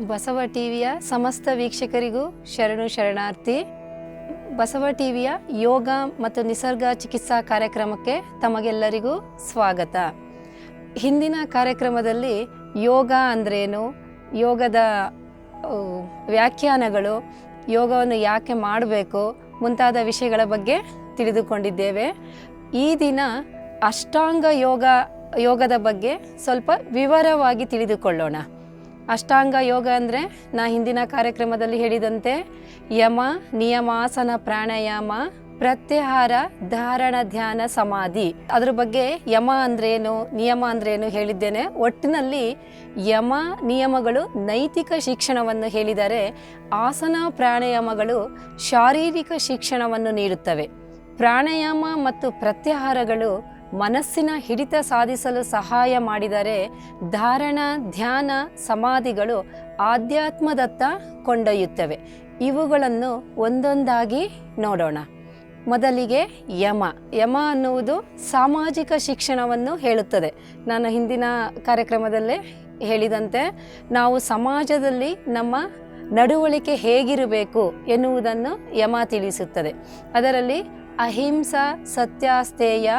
ಬಸವ ಟಿವಿಯ ಸಮಸ್ತ ವೀಕ್ಷಕರಿಗೂ ಶರಣು ಶರಣಾರ್ಥಿ. ಬಸವ ಟಿವಿಯ ಯೋಗ ಮತ್ತು ನಿಸರ್ಗ ಚಿಕಿತ್ಸಾ ಕಾರ್ಯಕ್ರಮಕ್ಕೆ ತಮಗೆಲ್ಲರಿಗೂ ಸ್ವಾಗತ. ಹಿಂದಿನ ಕಾರ್ಯಕ್ರಮದಲ್ಲಿ ಯೋಗ ಅಂದ್ರೇನು? ಯೋಗದ ವ್ಯಾಖ್ಯಾನಗಳು, ಯೋಗವನ್ನು ಯಾಕೆ ಮಾಡಬೇಕು ಮುಂತಾದ ವಿಷಯಗಳ ಬಗ್ಗೆ ತಿಳಿದುಕೊಂಡಿದ್ದೇವೆ. ಈ ದಿನ ಅಷ್ಟಾಂಗ ಯೋಗ, ಯೋಗದ ಬಗ್ಗೆ ಸ್ವಲ್ಪ ವಿವರವಾಗಿ ತಿಳಿದುಕೊಳ್ಳೋಣ. ಅಷ್ಟಾಂಗ ಯೋಗ ಅಂದರೆ ನಾ ಹಿಂದಿನ ಕಾರ್ಯಕ್ರಮದಲ್ಲಿ ಹೇಳಿದಂತೆ ಯಮ, ನಿಯಮಾಸನ, ಪ್ರಾಣಾಯಾಮ, ಪ್ರತ್ಯಾಹಾರ, ಧಾರಣ, ಧ್ಯಾನ, ಸಮಾಧಿ. ಅದ್ರ ಬಗ್ಗೆ ಯಮ ಅಂದ್ರೇನು, ನಿಯಮ ಅಂದ್ರೇನು ಹೇಳಿದ್ದೇನೆ. ಒಟ್ಟಿನಲ್ಲಿ ಯಮ ನಿಯಮಗಳು ನೈತಿಕ ಶಿಕ್ಷಣವನ್ನು ಹೇಳಿದರೆ ಆಸನ ಪ್ರಾಣಾಯಾಮಗಳು ಶಾರೀರಿಕ ಶಿಕ್ಷಣವನ್ನು ನೀಡುತ್ತವೆ. ಪ್ರಾಣಾಯಾಮ ಮತ್ತು ಪ್ರತ್ಯಾಹಾರಗಳು ಮನಸ್ಸಿನ ಹಿಡಿತ ಸಾಧಿಸಲು ಸಹಾಯ ಮಾಡಿದರೆ ಧಾರಣ, ಧ್ಯಾನ, ಸಮಾಧಿಗಳು ಆಧ್ಯಾತ್ಮದತ್ತ ಕೊಂಡೊಯ್ಯುತ್ತವೆ. ಇವುಗಳನ್ನು ಒಂದೊಂದಾಗಿ ನೋಡೋಣ. ಮೊದಲಿಗೆ ಯಮ. ಯಮ ಅನ್ನುವುದು ಸಾಮಾಜಿಕ ಶಿಕ್ಷಣವನ್ನು ಹೇಳುತ್ತದೆ. ನಾನು ಹಿಂದಿನ ಕಾರ್ಯಕ್ರಮದಲ್ಲೇ ಹೇಳಿದಂತೆ ನಾವು ಸಮಾಜದಲ್ಲಿ ನಮ್ಮ ನಡವಳಿಕೆ ಹೇಗಿರಬೇಕು ಎನ್ನುವುದನ್ನು ಯಮ ತಿಳಿಸುತ್ತದೆ. ಅದರಲ್ಲಿ ಅಹಿಂಸಾ ಸತ್ಯಾಸ್ತೇಯ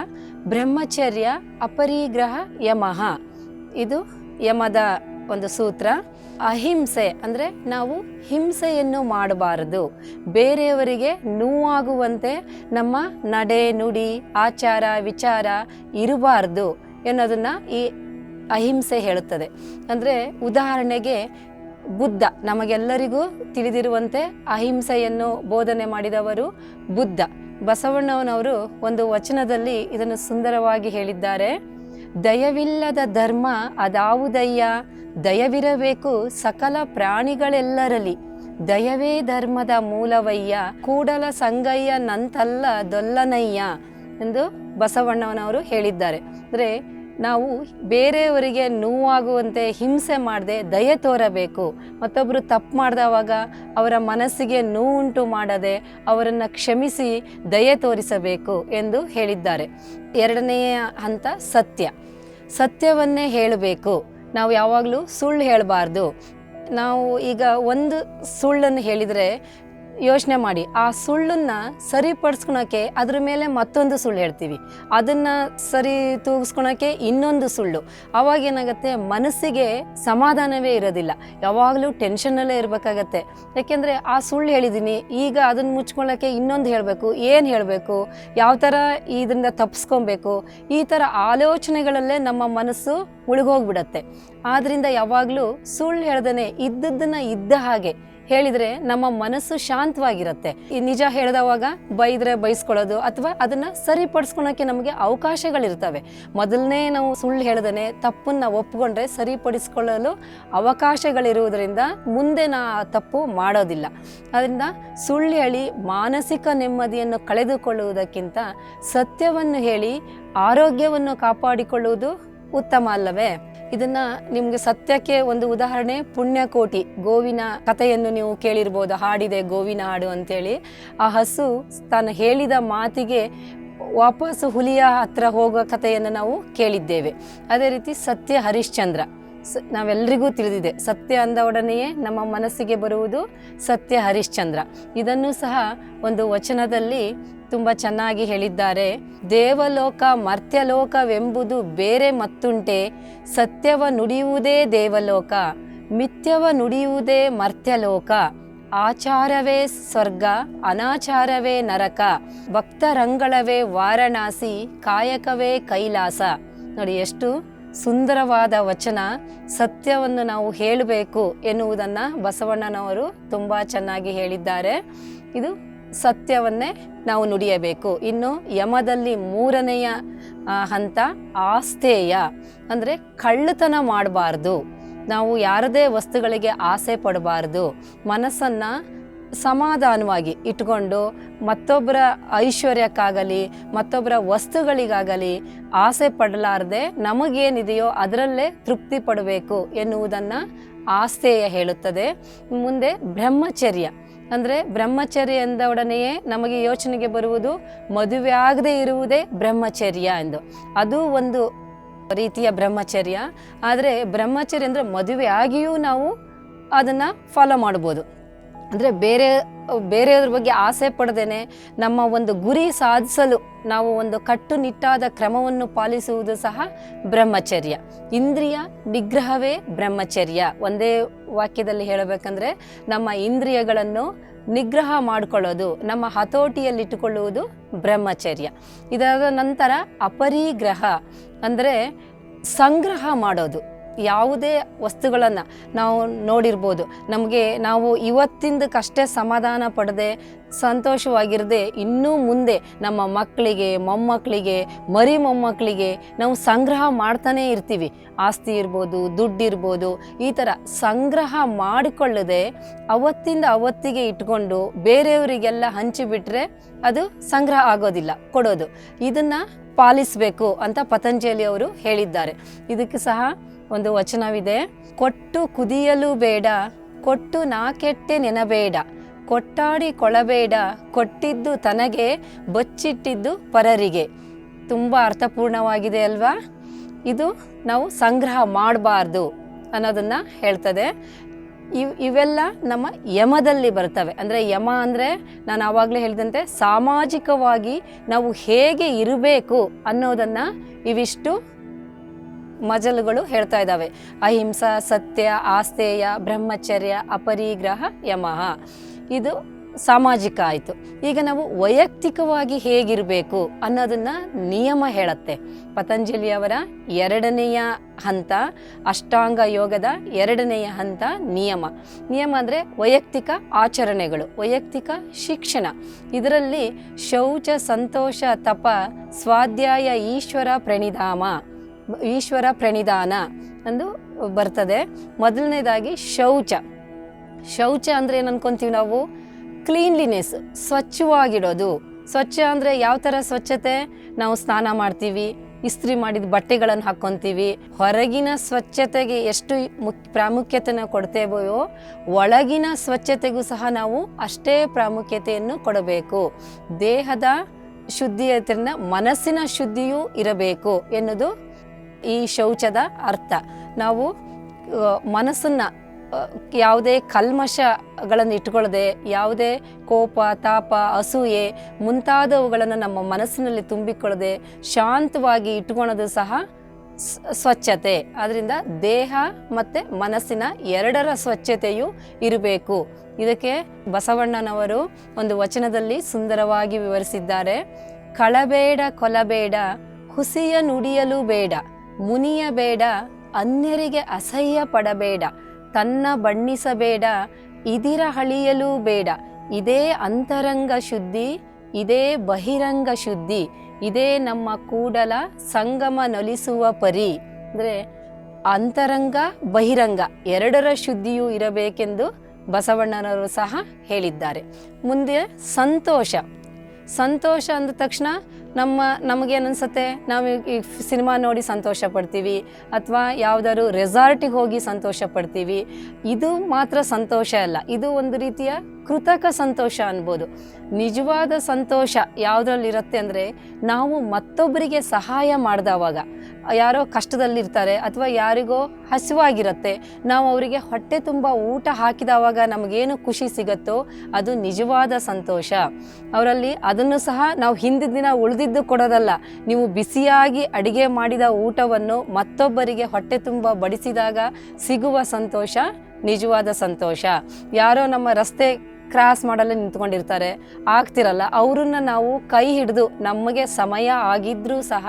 ಬ್ರಹ್ಮಚರ್ಯ ಅಪರಿಗ್ರಹ ಯಮಃ. ಇದು ಯಮದ ಒಂದು ಸೂತ್ರ. ಅಹಿಂಸೆ ಅಂದರೆ ನಾವು ಹಿಂಸೆಯನ್ನು ಮಾಡಬಾರದು. ಬೇರೆಯವರಿಗೆ ನೋವಾಗುವಂತೆ ನಮ್ಮ ನಡೆ, ನುಡಿ, ಆಚಾರ, ವಿಚಾರ ಇರಬಾರ್ದು ಎನ್ನೋದನ್ನು ಈ ಅಹಿಂಸೆ ಹೇಳುತ್ತದೆ. ಅಂದರೆ ಉದಾಹರಣೆಗೆ ಬುದ್ಧ, ನಮಗೆಲ್ಲರಿಗೂ ತಿಳಿದಿರುವಂತೆ ಅಹಿಂಸೆಯನ್ನು ಬೋಧನೆ ಮಾಡಿದವರು ಬುದ್ಧ. ಬಸವಣ್ಣನವರು ಒಂದು ವಚನದಲ್ಲಿ ಇದನ್ನು ಸುಂದರವಾಗಿ ಹೇಳಿದ್ದಾರೆ. ದಯವಿಲ್ಲದ ಧರ್ಮ ಅದಾವುದಯ್ಯ, ದಯವಿರಬೇಕು ಸಕಲ ಪ್ರಾಣಿಗಳೆಲ್ಲರಲ್ಲಿ. ದಯವೇ ಧರ್ಮದ ಮೂಲವಯ್ಯ, ಕೂಡಲ ಸಂಗಯ್ಯ ನಂತಲ್ಲ ದೊಲ್ಲನಯ್ಯ ಎಂದು ಬಸವಣ್ಣನವರು ಹೇಳಿದ್ದಾರೆ. ಅಂದರೆ ನಾವು ಬೇರೆಯವರಿಗೆ ನೋವಾಗುವಂತೆ ಹಿಂಸೆ ಮಾಡದೆ ದಯೆ ತೋರಬೇಕು. ಮತ್ತೊಬ್ಬರು ತಪ್ಪು ಮಾಡಿದವಾಗ ಅವರ ಮನಸ್ಸಿಗೆ ನೋವುಂಟು ಮಾಡದೆ ಅವರನ್ನು ಕ್ಷಮಿಸಿ ದಯೆ ತೋರಿಸಬೇಕು ಎಂದು ಹೇಳಿದ್ದಾರೆ. ಎರಡನೆಯ ಹಂತ ಸತ್ಯ. ಸತ್ಯವನ್ನೇ ಹೇಳಬೇಕು. ನಾವು ಯಾವಾಗಲೂ ಸುಳ್ಳು ಹೇಳಬಾರ್ದು. ನಾವು ಈಗ ಒಂದು ಸುಳ್ಳನ್ನು ಹೇಳಿದರೆ ಯೋಚನೆ ಮಾಡಿ, ಆ ಸುಳ್ಳನ್ನು ಸರಿಪಡಿಸ್ಕೊಳಕ್ಕೆ ಅದ್ರ ಮೇಲೆ ಮತ್ತೊಂದು ಸುಳ್ಳು ಹೇಳ್ತೀವಿ. ಅದನ್ನು ಸರಿ ತೂಗಿಸ್ಕೊಳಕ್ಕೆ ಇನ್ನೊಂದು ಸುಳ್ಳು. ಅವಾಗ ಏನಾಗುತ್ತೆ? ಮನಸ್ಸಿಗೆ ಸಮಾಧಾನವೇ ಇರೋದಿಲ್ಲ. ಯಾವಾಗಲೂ ಟೆನ್ಷನ್ನಲ್ಲೇ ಇರಬೇಕಾಗತ್ತೆ. ಯಾಕೆಂದರೆ ಆ ಸುಳ್ಳು ಹೇಳಿದ್ದೀನಿ ಈಗ ಅದನ್ನು ಮುಚ್ಕೊಳ್ಳೋಕ್ಕೆ ಇನ್ನೊಂದು ಹೇಳಬೇಕು, ಏನು ಹೇಳಬೇಕು, ಯಾವ ಥರ ಇದರಿಂದ ತಪ್ಪಿಸ್ಕೊಬೇಕು ಈ ಥರ ಆಲೋಚನೆಗಳಲ್ಲೇ ನಮ್ಮ ಮನಸ್ಸು ಮುಳುಗೋಗ್ಬಿಡತ್ತೆ. ಆದ್ದರಿಂದ ಯಾವಾಗಲೂ ಸುಳ್ಳು ಹೇಳ್ದೇ ಇದ್ದದ್ದನ್ನು ಇದ್ದ ಹಾಗೆ ಹೇಳಿದರೆ ನಮ್ಮ ಮನಸ್ಸು ಶಾಂತವಾಗಿರುತ್ತೆ. ಈ ನಿಜ ಹೇಳಿದವಾಗ ಬೈದ್ರೆ ಬೈಸ್ಕೊಳ್ಳೋದು ಅಥವಾ ಅದನ್ನ ಸರಿಪಡಿಸ್ಕೊಳಕ್ಕೆ ನಮಗೆ ಅವಕಾಶಗಳಿರ್ತವೆ. ಮೊದಲನೇ ನಾವು ಸುಳ್ಳು ಹೇಳದನೆ ತಪ್ಪನ್ನ ಒಪ್ಪಿಕೊಂಡ್ರೆ ಸರಿಪಡಿಸ್ಕೊಳ್ಳಲು ಅವಕಾಶಗಳಿರುವುದರಿಂದ ಮುಂದೆ ನಾ ತಪ್ಪು ಮಾಡೋದಿಲ್ಲ. ಅದರಿಂದ ಸುಳ್ಳು ಹೇಳಿ ಮಾನಸಿಕ ನೆಮ್ಮದಿಯನ್ನು ಕಳೆದುಕೊಳ್ಳುವುದಕ್ಕಿಂತ ಸತ್ಯವನ್ನು ಹೇಳಿ ಆರೋಗ್ಯವನ್ನು ಕಾಪಾಡಿಕೊಳ್ಳುವುದು ಉತ್ತಮ ಅಲ್ಲವೇ? ಇದನ್ನ ನಿಮ್ಗೆ ಸತ್ಯಕ್ಕೆ ಒಂದು ಉದಾಹರಣೆ, ಪುಣ್ಯಕೋಟಿ, ಗೋವಿನ ಕಥೆಯನ್ನು ನೀವು ಕೇಳಿರ್ಬೋದು. ಹಾಡಿದೆ ಗೋವಿನ ಹಾಡು ಅಂತೇಳಿ. ಆ ಹಸು ತಾನು ಹೇಳಿದ ಮಾತಿಗೆ ವಾಪಸ್ ಹುಲಿಯ ಹತ್ರ ಹೋಗೋ ಕಥೆಯನ್ನು ನಾವು ಕೇಳಿದ್ದೇವೆ. ಅದೇ ರೀತಿ ಸತ್ಯ ಹರಿಶ್ಚಂದ್ರ. ನಾವೆಲ್ಲರಿಗೂ ತಿಳಿದಿದೆ. ಸತ್ಯ ಅಂದ ಒಡನೆಯೇ ನಮ್ಮ ಮನಸ್ಸಿಗೆ ಬರುವುದು ಸತ್ಯ ಹರಿಶ್ಚಂದ್ರ. ಇದನ್ನು ಸಹ ಒಂದು ವಚನದಲ್ಲಿ ತುಂಬ ಚೆನ್ನಾಗಿ ಹೇಳಿದ್ದಾರೆ. ದೇವಲೋಕ ಮರ್ತ್ಯಲೋಕವೆಂಬುದು ಬೇರೆ ಮತ್ತುಂಟೆ. ಸತ್ಯವ ನುಡಿಯುವುದೇ ದೇವಲೋಕ, ಮಿಥ್ಯವ ನುಡಿಯುವುದೇ ಮರ್ತ್ಯಲೋಕ. ಆಚಾರವೇ ಸ್ವರ್ಗ, ಅನಾಚಾರವೇ ನರಕ. ಭಕ್ತರಂಗಳವೇ ವಾರಣಾಸಿ, ಕಾಯಕವೇ ಕೈಲಾಸ. ನೋಡಿ ಎಷ್ಟು ಸುಂದರವಾದ ವಚನ ಸತ್ಯವನ್ನು ನಾವು ಹೇಳಬೇಕು ಎನ್ನುವುದನ್ನು ಬಸವಣ್ಣನವರು ತುಂಬ ಚೆನ್ನಾಗಿ ಹೇಳಿದ್ದಾರೆ. ಇದು ಸತ್ಯವನ್ನೇ ನಾವು ನುಡಿಯಬೇಕು. ಇನ್ನು ಯಮದಲ್ಲಿ ಮೂರನೆಯ ಹಂತ ಆಸ್ತೇಯ ಅಂದರೆ ಕಳ್ಳತನ ಮಾಡಬಾರ್ದು. ನಾವು ಯಾರದೇ ವಸ್ತುಗಳಿಗೆ ಆಸೆ ಪಡಬಾರ್ದು. ಮನಸ್ಸನ್ನು ಸಮಾಧಾನವಾಗಿ ಇಟ್ಕೊಂಡು ಮತ್ತೊಬ್ಬರ ಐಶ್ವರ್ಯಕ್ಕಾಗಲಿ, ಮತ್ತೊಬ್ಬರ ವಸ್ತುಗಳಿಗಾಗಲಿ ಆಸೆ ಪಡಲಾರದೆ ನಮಗೇನಿದೆಯೋ ಅದರಲ್ಲೇ ತೃಪ್ತಿ ಪಡಬೇಕು ಎನ್ನುವುದನ್ನು ಆಸ್ತೇಯ ಹೇಳುತ್ತದೆ. ಮುಂದೆ ಬ್ರಹ್ಮಚರ್ಯ. ಅಂದರೆ ಬ್ರಹ್ಮಚರ್ಯ ಎಂದೊಡನೆಯೇ ನಮಗೆ ಯೋಚನೆಗೆ ಬರುವುದು ಮದುವೆ ಆಗದೆ ಇರುವುದೇ ಬ್ರಹ್ಮಚರ್ಯ ಎಂದು. ಅದು ಒಂದು ರೀತಿಯ ಬ್ರಹ್ಮಚರ್ಯ. ಆದರೆ ಬ್ರಹ್ಮಚರ್ಯ ಅಂದರೆ ಮದುವೆ ಆಗಿಯೂ ನಾವು ಅದನ್ನು ಫಾಲೋ ಮಾಡ್ಬೋದು. ಅಂದರೆ ಬೇರೆ, ಬೇರೆಯವ್ರ ಬಗ್ಗೆ ಆಸೆ ಪಡೆದೇನೆ ನಮ್ಮ ಒಂದು ಗುರಿ ಸಾಧಿಸಲು ನಾವು ಒಂದು ಕಟ್ಟುನಿಟ್ಟಾದ ಕ್ರಮವನ್ನು ಪಾಲಿಸುವುದು ಸಹ ಬ್ರಹ್ಮಚರ್ಯ. ಇಂದ್ರಿಯ ನಿಗ್ರಹವೇ ಬ್ರಹ್ಮಚರ್ಯ. ಒಂದೇ ವಾಕ್ಯದಲ್ಲಿ ಹೇಳಬೇಕಂದ್ರೆ ನಮ್ಮ ಇಂದ್ರಿಯಗಳನ್ನು ನಿಗ್ರಹ ಮಾಡಿಕೊಳ್ಳೋದು, ನಮ್ಮ ಹತೋಟಿಯಲ್ಲಿಟ್ಟುಕೊಳ್ಳುವುದು ಬ್ರಹ್ಮಚರ್ಯ. ಇದಾದ ನಂತರ ಅಪರಿಗ್ರಹ ಅಂದರೆ ಸಂಗ್ರಹ ಮಾಡೋದು. ಯಾವುದೇ ವಸ್ತುಗಳನ್ನು ನಾವು ನೋಡಿರ್ಬೋದು. ನಮಗೆ ನಾವು ಇವತ್ತಿಂದಕ್ಕಷ್ಟೇ ಸಮಾಧಾನ ಪಡದೆ ಸಂತೋಷವಾಗಿರದೆ ಇನ್ನೂ ಮುಂದೆ ನಮ್ಮ ಮಕ್ಕಳಿಗೆ, ಮೊಮ್ಮಕ್ಕಳಿಗೆ, ಮರಿ ಮೊಮ್ಮಕ್ಕಳಿಗೆ ನಾವು ಸಂಗ್ರಹ ಮಾಡ್ತಾನೇ ಇರ್ತೀವಿ. ಆಸ್ತಿ ಇರ್ಬೋದು ದುಡ್ಡಿರ್ಬೋದು ಈ ಥರ ಸಂಗ್ರಹ ಮಾಡಿಕೊಳ್ಳದೆ ಅವತ್ತಿಂದ ಅವತ್ತಿಗೆ ಇಟ್ಕೊಂಡು ಬೇರೆಯವರಿಗೆಲ್ಲ ಹಂಚಿಬಿಟ್ರೆ ಅದು ಸಂಗ್ರಹ ಆಗೋದಿಲ್ಲ, ಕೊಡೋದು. ಇದನ್ನು ಪಾಲಿಸಬೇಕು ಅಂತ ಪತಂಜಲಿ ಅವರು ಹೇಳಿದ್ದಾರೆ. ಇದಕ್ಕೆ ಸಹ ಒಂದು ವಚನವಿದೆ, ಕೊಟ್ಟು ಕುದಿಯಲು ಬೇಡ, ಕೊಟ್ಟು ನಾ ಕೆಟ್ಟೆ ನೆನಬೇಡ, ಕೊಟ್ಟಾಡಿ ಕೊಳಬೇಡ, ಕೊಟ್ಟಿದ್ದು ತನಗೆ, ಬಚ್ಚಿಟ್ಟಿದ್ದು ಪರರಿಗೆ. ತುಂಬ ಅರ್ಥಪೂರ್ಣವಾಗಿದೆ ಅಲ್ವಾ? ಇದು ನಾವು ಸಂಗ್ರಹ ಮಾಡಬಾರ್ದು ಅನ್ನೋದನ್ನು ಹೇಳ್ತದೆ. ಇವ್, ಇವೆಲ್ಲ ನಮ್ಮ ಯಮದಲ್ಲಿ ಬರ್ತವೆ. ಅಂದರೆ ಯಮ ಅಂದರೆ ನಾನು ಆವಾಗಲೇ ಹೇಳಿದಂತೆ ಸಾಮಾಜಿಕವಾಗಿ ನಾವು ಹೇಗೆ ಇರಬೇಕು ಅನ್ನೋದನ್ನು ಇವಿಷ್ಟು ಮಜಲುಗಳು ಹೇಳ್ತಾ ಇದ್ದಾವೆ. ಅಹಿಂಸಾ, ಸತ್ಯ ಆಸ್ತೇಯ ಬ್ರಹ್ಮಚರ್ಯ, ಅಪರಿಗ್ರಹ ಯಮಃ ಇದು ಸಾಮಾಜಿಕ ಆಯಿತು. ಈಗ ನಾವು ವೈಯಕ್ತಿಕವಾಗಿ ಹೇಗಿರಬೇಕು ಅನ್ನೋದನ್ನ ನಿಯಮ ಹೇಳತ್ತೆ. ಪತಂಜಲಿಯವರ ಎರಡನೆಯ ಹಂತ, ಅಷ್ಟಾಂಗ ಯೋಗದ ಎರಡನೆಯ ಹಂತ ನಿಯಮ. ನಿಯಮ ಅಂದರೆ ವೈಯಕ್ತಿಕ ಆಚರಣೆಗಳು, ವೈಯಕ್ತಿಕ ಶಿಕ್ಷಣ. ಇದರಲ್ಲಿ ಶೌಚ, ಸಂತೋಷ, ತಪ, ಸ್ವಾಧ್ಯಾಯ, ಈಶ್ವರ, ಪ್ರಣಿಧಾಮ. ಈಶ್ವರ ಪ್ರಣಿಧಾನ ಎಂದು ಬರ್ತದೆ. ಮೊದಲನೇದಾಗಿ ಶೌಚ. ಶೌಚ ಅಂದರೆ ಏನು ಅನ್ಕೊಂತೀವಿ ನಾವು? ಕ್ಲೀನ್ಲಿನೆಸ್ ಸ್ವಚ್ಛವಾಗಿಡೋದು. ಸ್ವಚ್ಛ ಅಂದರೆ ಯಾವ ಥರ ಸ್ವಚ್ಛತೆ? ನಾವು ಸ್ನಾನ ಮಾಡ್ತೀವಿ, ಇಸ್ತ್ರಿ ಮಾಡಿದ ಬಟ್ಟೆಗಳನ್ನು ಹಾಕ್ಕೊತೀವಿ. ಹೊರಗಿನ ಸ್ವಚ್ಛತೆಗೆ ಎಷ್ಟು ಪ್ರಾಮುಖ್ಯತೆನ ಕೊಡ್ತೇವೆಯೋ, ಒಳಗಿನ ಸ್ವಚ್ಛತೆಗೂ ಸಹ ನಾವು ಅಷ್ಟೇ ಪ್ರಾಮುಖ್ಯತೆಯನ್ನು ಕೊಡಬೇಕು. ದೇಹದ ಶುದ್ಧಿಯತೆಯಿಂದ ಮನಸ್ಸಿನ ಶುದ್ಧಿಯೂ ಇರಬೇಕು ಎನ್ನುವುದು ಈ ಶೌಚದ ಅರ್ಥ. ನಾವು ಮನಸ್ಸನ್ನು ಯಾವುದೇ ಕಲ್ಮಶಗಳನ್ನು ಇಟ್ಕೊಳ್ಳದೆ, ಯಾವುದೇ ಕೋಪ, ತಾಪ, ಅಸೂಯೆ ಮುಂತಾದವುಗಳನ್ನು ನಮ್ಮ ಮನಸ್ಸಿನಲ್ಲಿ ತುಂಬಿಕೊಳ್ಳದೆ ಶಾಂತವಾಗಿ ಇಟ್ಕೊಳೋದು ಸಹ ಸ್ವಚ್ಛತೆ. ಅದರಿಂದ ದೇಹ ಮತ್ತು ಮನಸ್ಸಿನ ಎರಡರ ಸ್ವಚ್ಛತೆಯು ಇರಬೇಕು. ಇದಕ್ಕೆ ಬಸವಣ್ಣನವರು ಒಂದು ವಚನದಲ್ಲಿ ಸುಂದರವಾಗಿ ವಿವರಿಸಿದ್ದಾರೆ. ಕಳಬೇಡ ಕೊಲಬೇಡ, ಹುಸಿಯ ನುಡಿಯಲು ಬೇಡ. ಮುನಿಯ ಬೇಡ ಅನ್ಯರಿಗೆ ಅಸಹ್ಯ ಪಡಬೇಡ ತನ್ನ ಬಣ್ಣಿಸಬೇಡ, ಇದಿರ ಹಳಿಯಲೂ ಬೇಡ. ಇದೇ ಅಂತರಂಗ ಶುದ್ಧಿ, ಇದೇ ಬಹಿರಂಗ ಶುದ್ಧಿ, ಇದೇ ನಮ್ಮ ಕೂಡಲ ಸಂಗಮ ನೊಲಿಸುವ ಪರಿ. ಅಂದರೆ ಅಂತರಂಗ, ಬಹಿರಂಗ ಎರಡರ ಶುದ್ಧಿಯೂ ಇರಬೇಕೆಂದು ಬಸವಣ್ಣನವರು ಸಹ ಹೇಳಿದ್ದಾರೆ. ಮುಂದೆ ಸಂತೋಷ. ಸಂತೋಷ ಅಂದ ತಕ್ಷಣ ನಮ್ಮ ನಮಗೇನನ್ಸುತ್ತೆ ನಾವು ಈ ಸಿನಿಮಾ ನೋಡಿ ಸಂತೋಷ ಪಡ್ತೀವಿ ಅಥವಾ ಯಾವುದಾದ್ರು ರೆಸಾರ್ಟಿಗೆ ಹೋಗಿ ಸಂತೋಷ ಪಡ್ತೀವಿ ಇದು ಮಾತ್ರ ಸಂತೋಷ ಅಲ್ಲ. ಇದು ಒಂದು ರೀತಿಯ ಕೃತಕ ಸಂತೋಷ ಅನ್ಬೋದು. ನಿಜವಾದ ಸಂತೋಷ ಯಾವುದ್ರಲ್ಲಿರುತ್ತೆ ಅಂದರೆ ನಾವು ಮತ್ತೊಬ್ಬರಿಗೆ ಸಹಾಯ ಮಾಡಿದವಾಗ, ಯಾರೋ ಕಷ್ಟದಲ್ಲಿರ್ತಾರೆ ಅಥವಾ ಯಾರಿಗೋ ಹಸಿವಾಗಿರುತ್ತೆ, ನಾವು ಅವರಿಗೆ ಹೊಟ್ಟೆ ತುಂಬ ಊಟ ಹಾಕಿದವಾಗ ನಮಗೇನು ಖುಷಿ ಸಿಗುತ್ತೋ ಅದು ನಿಜವಾದ ಸಂತೋಷ. ಅವರಲ್ಲಿ ಅದನ್ನು ಸಹ ನಾವು ಹಿಂದಿನ ದಿನ ಉಳಿದಿದ್ದು ಕೊಡೋದಲ್ಲ, ನೀವು ಬಿಸಿಯಾಗಿ ಅಡಿಗೆ ಮಾಡಿದ ಊಟವನ್ನು ಮತ್ತೊಬ್ಬರಿಗೆ ಹೊಟ್ಟೆ ತುಂಬ ಬಡಿಸಿದಾಗ ಸಿಗುವ ಸಂತೋಷ ನಿಜವಾದ ಸಂತೋಷ. ಯಾರೋ ನಮ್ಮ ರಸ್ತೆ ಕ್ರಾಸ್ ಮಾಡಲು ನಿಂತ್ಕೊಂಡಿರ್ತಾರೆ. ಆಗ್ತಿರಲ್ಲ, ಅವರನ್ನು ನಾವು ಕೈ ಹಿಡಿದು ನಮಗೆ ಸಮಯ ಆಗಿದ್ರೂ ಸಹ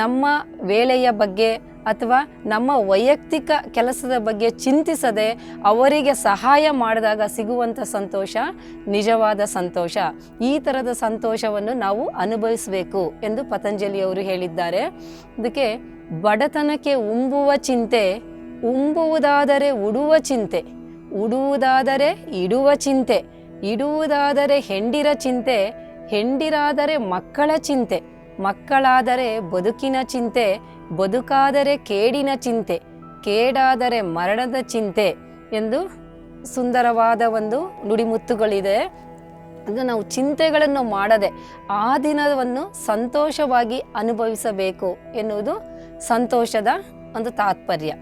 ನಮ್ಮ ವೇಳೆಯ ಬಗ್ಗೆ ಅಥವಾ ನಮ್ಮ ವೈಯಕ್ತಿಕ ಕೆಲಸದ ಬಗ್ಗೆ ಚಿಂತಿಸದೆ ಅವರಿಗೆ ಸಹಾಯ ಮಾಡಿದಾಗ ಸಿಗುವಂಥ ಸಂತೋಷ, ನಿಜವಾದ ಸಂತೋಷ. ಈ ಥರದ ಸಂತೋಷವನ್ನು ನಾವು ಅನುಭವಿಸಬೇಕು ಎಂದು ಪತಂಜಲಿಯವರು ಹೇಳಿದ್ದಾರೆ. ಅದಕ್ಕೆ ಬಡತನಕ್ಕೆ ಉಂಬುವ ಚಿಂತೆ, ಉಂಬುವುದಾದರೆ ಉಡುವ ಚಿಂತೆ, ಉಡುವುದಾದರೆ ಇಡುವ ಚಿಂತೆ. ಇಡುವುದಾದರೆ ಹೆಂಡಿರ ಚಿಂತೆ, ಹೆಂಡಿರಾದರೆ ಮಕ್ಕಳ ಚಿಂತೆ, ಮಕ್ಕಳಾದರೆ ಬದುಕಿನ ಚಿಂತೆ, ಬದುಕಾದರೆ ಕೇಡಿನ ಚಿಂತೆ, ಕೇಡಾದರೆ ಮರಣದ ಚಿಂತೆ ಎಂದು ಸುಂದರವಾದ ಒಂದು ನುಡಿಮುತ್ತುಗಳಿದೆ. ಅಂದರೆ ನಾವು ಚಿಂತೆಗಳನ್ನು ಮಾಡದೆ ಆ ದಿನವನ್ನು ಸಂತೋಷವಾಗಿ ಅನುಭವಿಸಬೇಕು ಎನ್ನುವುದು ಸಂತೋಷದ ಒಂದು ತಾತ್ಪರ್ಯ.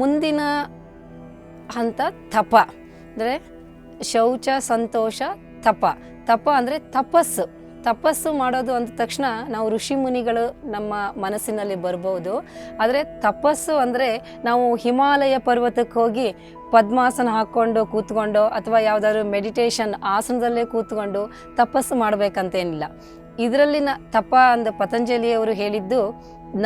ಮುಂದಿನ ಹಂತ ತಪ. ಅಂದರೆ ಶೌಚ, ಸಂತೋಷ, ತಪ. ತಪ ಅಂದರೆ ತಪಸ್ಸು. ತಪಸ್ಸು ಮಾಡೋದು ಅಂದ ತಕ್ಷಣ ನಾವು ಋಷಿ ಮುನಿಗಳು ನಮ್ಮ ಮನಸ್ಸಿನಲ್ಲಿ ಬರ್ಬೋದು. ಆದರೆ ತಪಸ್ಸು ಅಂದರೆ ನಾವು ಹಿಮಾಲಯ ಪರ್ವತಕ್ಕೆ ಹೋಗಿ ಪದ್ಮಾಸನ ಹಾಕ್ಕೊಂಡು ಕೂತ್ಕೊಂಡು ಅಥವಾ ಯಾವುದಾದ್ರು ಮೆಡಿಟೇಷನ್ ಆಸನದಲ್ಲೇ ಕೂತ್ಕೊಂಡು ತಪಸ್ಸು ಮಾಡಬೇಕಂತೇನಿಲ್ಲ. ಇದರಲ್ಲಿನ ತಪ ಅಂದ ಪತಂಜಲಿಯವರು ಹೇಳಿದ್ದು,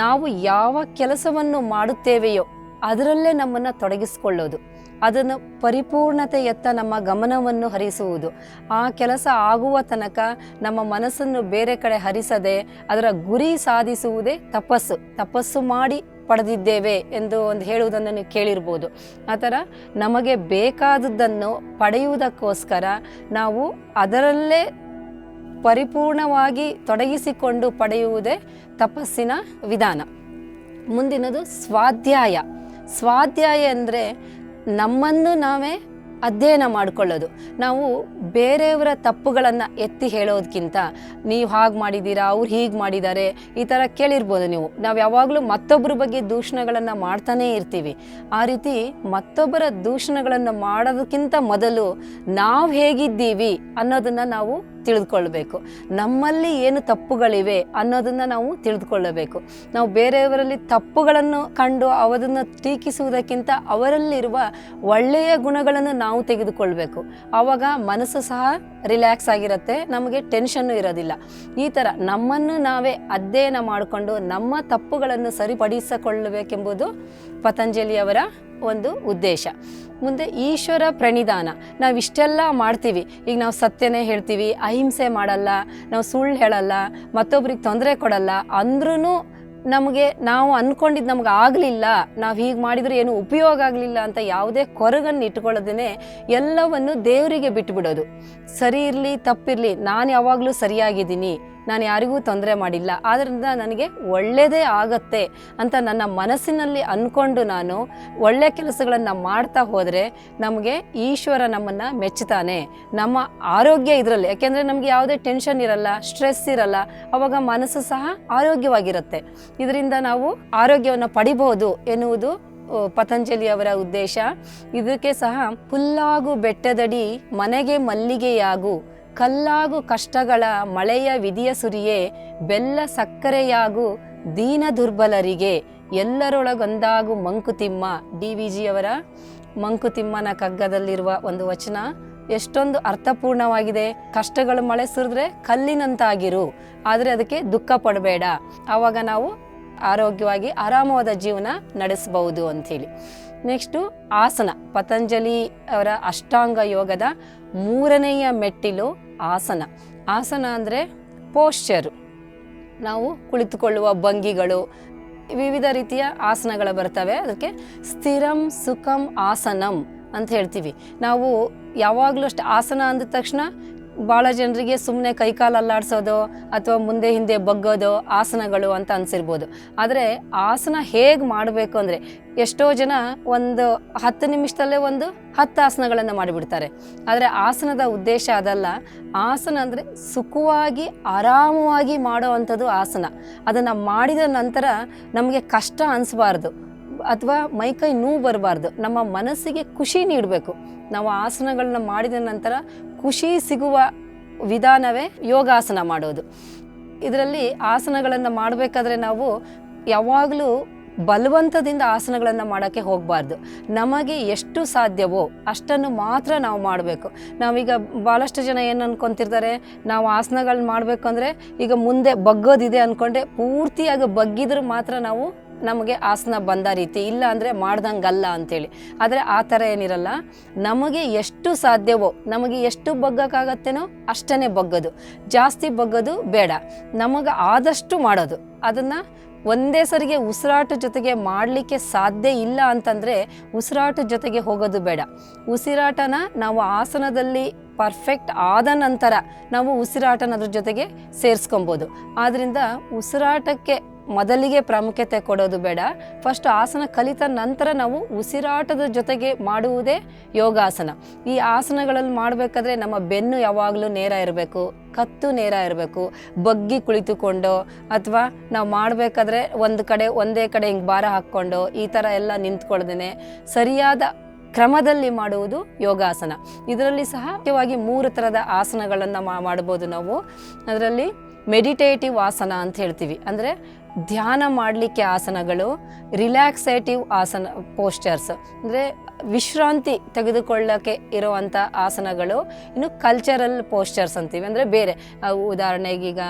ನಾವು ಯಾವ ಕೆಲಸವನ್ನು ಮಾಡುತ್ತೇವೆಯೋ ಅದರಲ್ಲೇ ನಮ್ಮನ್ನು ತೊಡಗಿಸ್ಕೊಳ್ಳೋದು. ಅದನ್ನು ಪರಿಪೂರ್ಣತೆಯತ್ತ ನಮ್ಮ ಗಮನವನ್ನು ಹರಿಸುವುದು. ಆ ಕೆಲಸ ಆಗುವ ತನಕ ನಮ್ಮ ಮನಸ್ಸನ್ನು ಬೇರೆ ಕಡೆ ಹರಿಸದೆ ಅದರ ಗುರಿ ಸಾಧಿಸುವುದೇ ತಪಸ್ಸು. ತಪಸ್ಸು ಮಾಡಿ ಪಡೆದಿದ್ದೇವೆ ಎಂದು ಒಂದು ಹೇಳುವುದನ್ನು ನೀವು ಕೇಳಿರ್ಬೋದು. ಆ ಥರ ನಮಗೆ ಬೇಕಾದದ್ದನ್ನು ಪಡೆಯುವುದಕ್ಕೋಸ್ಕರ ನಾವು ಅದರಲ್ಲೇ ಪರಿಪೂರ್ಣವಾಗಿ ತೊಡಗಿಸಿಕೊಂಡು ಪಡೆಯುವುದೇ ತಪಸ್ಸಿನ ವಿಧಾನ. ಮುಂದಿನದು ಸ್ವಾಧ್ಯಾಯ. ಸ್ವಾಧ್ಯಾಯ ಅಂದರೆ ನಮ್ಮನ್ನು ನಾವೇ ಅಧ್ಯಯನ ಮಾಡಿಕೊಳ್ಳೋದು. ನಾವು ಬೇರೆಯವರ ತಪ್ಪುಗಳನ್ನು ಎತ್ತಿ ಹೇಳೋದಕ್ಕಿಂತ ನೀವು ಹಾಗೆ ಮಾಡಿದ್ದೀರಾ, ಅವ್ರು ಹೀಗೆ ಮಾಡಿದ್ದಾರೆ, ಈ ಥರ ಕೇಳಿರ್ಬೋದು ನೀವು. ನಾವು ಯಾವಾಗಲೂ ಮತ್ತೊಬ್ಬರ ಬಗ್ಗೆ ದೂಷಣೆಗಳನ್ನು ಮಾಡ್ತಾನೇ ಇರ್ತೀವಿ. ಆ ರೀತಿ ಮತ್ತೊಬ್ಬರ ದೂಷಣಗಳನ್ನು ಮಾಡೋದಕ್ಕಿಂತ ಮೊದಲು ನಾವು ಹೇಗಿದ್ದೀವಿ ಅನ್ನೋದನ್ನು ನಾವು ತಿಳಿದುಕೊಳ್ಬೇಕು ನಮ್ಮಲ್ಲಿ ಏನು ತಪ್ಪುಗಳಿವೆ ಅನ್ನೋದನ್ನು ನಾವು ತಿಳಿದುಕೊಳ್ಳಬೇಕು. ನಾವು ಬೇರೆಯವರಲ್ಲಿ ತಪ್ಪುಗಳನ್ನು ಕಂಡು ಅವರನ್ನು ಟೀಕಿಸುವುದಕ್ಕಿಂತ ಅವರಲ್ಲಿರುವ ಒಳ್ಳೆಯ ಗುಣಗಳನ್ನು ನಾವು ತೆಗೆದುಕೊಳ್ಬೇಕು. ಆವಾಗ ಮನಸ್ಸು ಸಹ ರಿಲ್ಯಾಕ್ಸ್ ಆಗಿರುತ್ತೆ, ನಮಗೆ ಟೆನ್ಷನ್ನು ಇರೋದಿಲ್ಲ. ಈ ಥರ ನಮ್ಮನ್ನು ನಾವೇ ಅಧ್ಯಯನ ಮಾಡಿಕೊಂಡು ನಮ್ಮ ತಪ್ಪುಗಳನ್ನು ಸರಿಪಡಿಸಿಕೊಳ್ಳಬೇಕೆಂಬುದು ಪತಂಜಲಿಯವರ ಒಂದು ಉದ್ದೇಶ. ಮುಂದೆ ಈಶ್ವರ ಪ್ರಣಿಧಾನ ನಾವು ಇಷ್ಟೆಲ್ಲ ಮಾಡ್ತೀವಿ. ಈಗ ನಾವು ಸತ್ಯನೇ ಹೇಳ್ತೀವಿ, ಅಹಿಂಸೆ ಮಾಡಲ್ಲ, ನಾವು ಸುಳ್ಳು ಹೇಳಲ್ಲ, ಮತ್ತೊಬ್ರಿಗೆ ತೊಂದರೆ ಕೊಡಲ್ಲ. ಅಂದ್ರೂ ನಮಗೆ, ನಾವು ಅಂದ್ಕೊಂಡಿದ್ದು ನಮ್ಗೆ ಆಗಲಿಲ್ಲ. ನಾವು ಹೀಗೆ ಮಾಡಿದರೆ ಏನು ಉಪಯೋಗ ಆಗಲಿಲ್ಲ ಅಂತ ಯಾವುದೇ ಕೊರಗನ್ನು ಇಟ್ಕೊಳ್ಳೋದೇ ಎಲ್ಲವನ್ನು ದೇವರಿಗೆ ಬಿಟ್ಟುಬಿಡೋದು ಸರಿ ಇರಲಿ, ತಪ್ಪಿರಲಿ, ನಾನು ಯಾವಾಗಲೂ ಸರಿಯಾಗಿದ್ದೀನಿ. ನಾನು ಯಾರಿಗೂ ತೊಂದರೆ ಮಾಡಿಲ್ಲ. ಆದ್ದರಿಂದ ನನಗೆ ಒಳ್ಳೆಯದೇ ಆಗತ್ತೆ ಅಂತ ನನ್ನ ಮನಸ್ಸಿನಲ್ಲಿ ಅಂದ್ಕೊಂಡು ನಾನು ಒಳ್ಳೆಯ ಕೆಲಸಗಳನ್ನು ಮಾಡ್ತಾ ಹೋದರೆ ನಮಗೆ ಈಶ್ವರ ನಮ್ಮನ್ನು ಮೆಚ್ಚುತ್ತಾನೆ. ನಮ್ಮ ಆರೋಗ್ಯ ಇದರಲ್ಲಿ, ಯಾಕೆಂದರೆ ನಮಗೆ ಯಾವುದೇ ಟೆನ್ಷನ್ ಇರಲ್ಲ ಸ್ಟ್ರೆಸ್ ಇರಲ್ಲ, ಅವಾಗ ಮನಸ್ಸು ಸಹ ಆರೋಗ್ಯವಾಗಿರುತ್ತೆ. ಇದರಿಂದ ನಾವು ಆರೋಗ್ಯವನ್ನು ಪಡಿಬಹುದು ಎನ್ನುವುದು ಪತಂಜಲಿಯವರ ಉದ್ದೇಶ. ಇದಕ್ಕೆ ಸಹ ಹುಲ್ಲಾಗು ಬೆಟ್ಟದಡಿ ಮನೆಗೆ ಮಲ್ಲಿಗೆಯಾಗು ಕಲ್ಲಾಗು ಕಷ್ಟಗಳ ಮಳೆಯ ವಿಧಿಯ ಸುರಿಯೇ ಬೆಲ್ಲ ಸಕ್ಕರೆಯಾಗು ದೀನ ದುರ್ಬಲರಿಗೆ ಎಲ್ಲರೊಳಗೊಂದಾಗು ಮಂಕುತಿಮ್ಮ. ಡಿ ವಿ ಜಿಯವರ ಮಂಕುತಿಮ್ಮನ ಕಗ್ಗದಲ್ಲಿರುವ ಒಂದು ವಚನ. ಎಷ್ಟೊಂದು ಅರ್ಥಪೂರ್ಣವಾಗಿದೆ. ಕಷ್ಟಗಳು ಮಳೆ ಸುರಿದ್ರೆ ಕಲ್ಲಿನಂತಾಗಿರು. ಆದರೆ ಅದಕ್ಕೆ ದುಃಖ ಪಡಬೇಡ. ಆವಾಗ ನಾವು ಆರೋಗ್ಯವಾಗಿ ಆರಾಮವಾದ ಜೀವನ ನಡೆಸಬಹುದು ಅಂಥೇಳಿ. ನೆಕ್ಸ್ಟು ಆಸನ. ಪತಂಜಲಿ ಅವರ ಅಷ್ಟಾಂಗ ಯೋಗದ ಮೂರನೆಯ ಮೆಟ್ಟಿಲು ಆಸನ. ಆಸನ ಅಂದರೆ ಪೋಶ್ಚರು. ನಾವು ಕುಳಿತುಕೊಳ್ಳುವ ಭಂಗಿಗಳು, ವಿವಿಧ ರೀತಿಯ ಆಸನಗಳು ಬರ್ತವೆ. ಅದಕ್ಕೆ ಸ್ಥಿರಂ ಸುಖಂ ಆಸನಂ ಅಂತ ಹೇಳ್ತೀವಿ. ನಾವು ಯಾವಾಗಲೂ ಅಷ್ಟು ಆಸನ ಅಂದ ತಕ್ಷಣ ಭಾಳ ಜನರಿಗೆ ಸುಮ್ಮನೆ ಕೈಕಾಲು ಅಲ್ಲಾಡಿಸೋದು ಅಥವಾ ಮುಂದೆ ಹಿಂದೆ ಬಗ್ಗೋದು, ಆಸನಗಳು ಅಂತ ಅನಿಸಿರ್ಬೋದು. ಆದರೆ ಆಸನ ಹೇಗೆ ಮಾಡಬೇಕು ಅಂದರೆ ಎಷ್ಟೋ ಜನ ಒಂದು ಹತ್ತು ನಿಮಿಷದಲ್ಲೇ ಒಂದು ಹತ್ತು ಆಸನಗಳನ್ನು ಮಾಡಿಬಿಡ್ತಾರೆ. ಆದರೆ ಆಸನದ ಉದ್ದೇಶ ಅದಲ್ಲ. ಆಸನ ಅಂದರೆ ಸುಖವಾಗಿ, ಆರಾಮವಾಗಿ ಮಾಡೋ ಅಂಥದ್ದು ಆಸನ. ಅದನ್ನು ಮಾಡಿದ ನಂತರ ನಮಗೆ ಕಷ್ಟ ಅನಿಸ್ಬಾರ್ದು ಅಥವಾ ಮೈಕೈ ನೋವು ಬರಬಾರ್ದು. ನಮ್ಮ ಮನಸ್ಸಿಗೆ ಖುಷಿ ನೀಡಬೇಕು. ನಾವು ಆಸನಗಳನ್ನ ಮಾಡಿದ ನಂತರ ಖುಷಿ ಸಿಗುವ ವಿಧಾನವೇ ಯೋಗಾಸನ ಮಾಡೋದು. ಇದರಲ್ಲಿ ಆಸನಗಳನ್ನು ಮಾಡಬೇಕಾದ್ರೆ ನಾವು ಯಾವಾಗಲೂ ಬಲವಂತದಿಂದ ಆಸನಗಳನ್ನು ಮಾಡೋಕ್ಕೆ ಹೋಗಬಾರ್ದು. ನಮಗೆ ಎಷ್ಟು ಸಾಧ್ಯವೋ ಅಷ್ಟನ್ನು ಮಾತ್ರ ನಾವು ಮಾಡಬೇಕು. ನಾವೀಗ ಭಾಳಷ್ಟು ಜನ ಏನು ಅಂದ್ಕೊತಿರ್ತಾರೆ ನಾವು ಆಸನಗಳನ್ನ ಮಾಡಬೇಕು ಅಂದರೆ ಈಗ ಮುಂದೆ ಬಗ್ಗೋದಿದೆ ಅಂದ್ಕೊಂಡೆ ಪೂರ್ತಿಯಾಗಿ ಬಗ್ಗಿದ್ರೆ ಮಾತ್ರ ನಾವು ನಮಗೆ ಆಸನ ಬಂದ ರೀತಿ, ಇಲ್ಲ ಅಂದರೆ ಮಾಡ್ದಂಗಲ್ಲ ಅಂಥೇಳಿ ಆದರೆ ಆ ಥರ ಏನಿರಲ್ಲ, ನಮಗೆ ಎಷ್ಟು ಸಾಧ್ಯವೋ, ನಮಗೆ ಎಷ್ಟು ಬಗ್ಗಕ್ಕಾಗತ್ತೇನೋ ಅಷ್ಟನೇ ಬಗ್ಗದು. ಜಾಸ್ತಿ ಬಗ್ಗದು ಬೇಡ. ನಮಗೆ ಆದಷ್ಟು ಮಾಡೋದು. ಅದನ್ನು ಒಂದೇ ಸರಿಗೆ ಉಸಿರಾಟ ಜೊತೆಗೆ ಮಾಡಲಿಕ್ಕೆ ಸಾಧ್ಯ ಇಲ್ಲ ಅಂತಂದರೆ ಉಸಿರಾಟ ಜೊತೆಗೆ ಹೋಗೋದು ಬೇಡ. ಉಸಿರಾಟನ ನಾವು ಆಸನದಲ್ಲಿ ಪರ್ಫೆಕ್ಟ್ ಆದ ನಂತರ ನಾವು ಉಸಿರಾಟನ ಅದ್ರ ಜೊತೆಗೆ ಸೇರಿಸ್ಕೊಬೋದು. ಆದ್ದರಿಂದ ಉಸಿರಾಟಕ್ಕೆ ಮೊದಲಿಗೆ ಪ್ರಾಮುಖ್ಯತೆ ಕೊಡೋದು ಬೇಡ. ಫಸ್ಟ್ ಆಸನ ಕಲಿತ ನಂತರ ನಾವು ಉಸಿರಾಟದ ಜೊತೆಗೆ ಮಾಡುವುದೇ ಯೋಗಾಸನ. ಈ ಆಸನಗಳಲ್ಲಿ ಮಾಡಬೇಕಾದ್ರೆ ನಮ್ಮ ಬೆನ್ನು ಯಾವಾಗಲೂ ನೇರ ಇರಬೇಕು, ಕತ್ತು ನೇರ ಇರಬೇಕು. ಬಗ್ಗಿ ಕುಳಿತುಕೊಂಡು ಅಥವಾ ನಾವು ಮಾಡಬೇಕಾದ್ರೆ ಒಂದು ಕಡೆ, ಒಂದೇ ಕಡೆ ಹಿಂಗೆ ಭಾರ ಹಾಕ್ಕೊಂಡು ಈ ಥರ ಎಲ್ಲ ನಿಂತ್ಕೊಳ್ದೇನೆ ಸರಿಯಾದ ಕ್ರಮದಲ್ಲಿ ಮಾಡುವುದು ಯೋಗಾಸನ. ಇದರಲ್ಲಿ ಸಹ ಮುಖ್ಯವಾಗಿ ಮೂರು ಥರದ ಆಸನಗಳನ್ನು ಮಾಡ್ಬೋದು ನಾವು. ಅದರಲ್ಲಿ ಮೆಡಿಟೇಟಿವ್ ಆಸನ ಅಂತ ಹೇಳ್ತೀವಿ. ಅಂದರೆ ಧ್ಯಾನ ಮಾಡಲಿಕ್ಕೆ ಆಸನಗಳು, ರಿಲ್ಯಾಕ್ಸೇಟಿವ್ ಆಸನ, ಪೋಸ್ಚರ್ಸ್, ಅಂದರೆ ವಿಶ್ರಾಂತಿ ತೆಗೆದುಕೊಳ್ಳೋಕ್ಕೆ ಇರುವಂಥ ಆಸನಗಳು, ಇನ್ನು ಕಲ್ಚರಲ್ ಪೋಸ್ಚರ್ಸ್ ಅಂತೀವಿ, ಅಂದರೆ ಬೇರೆ ಉದಾಹರಣೆಗೆ ಈಗ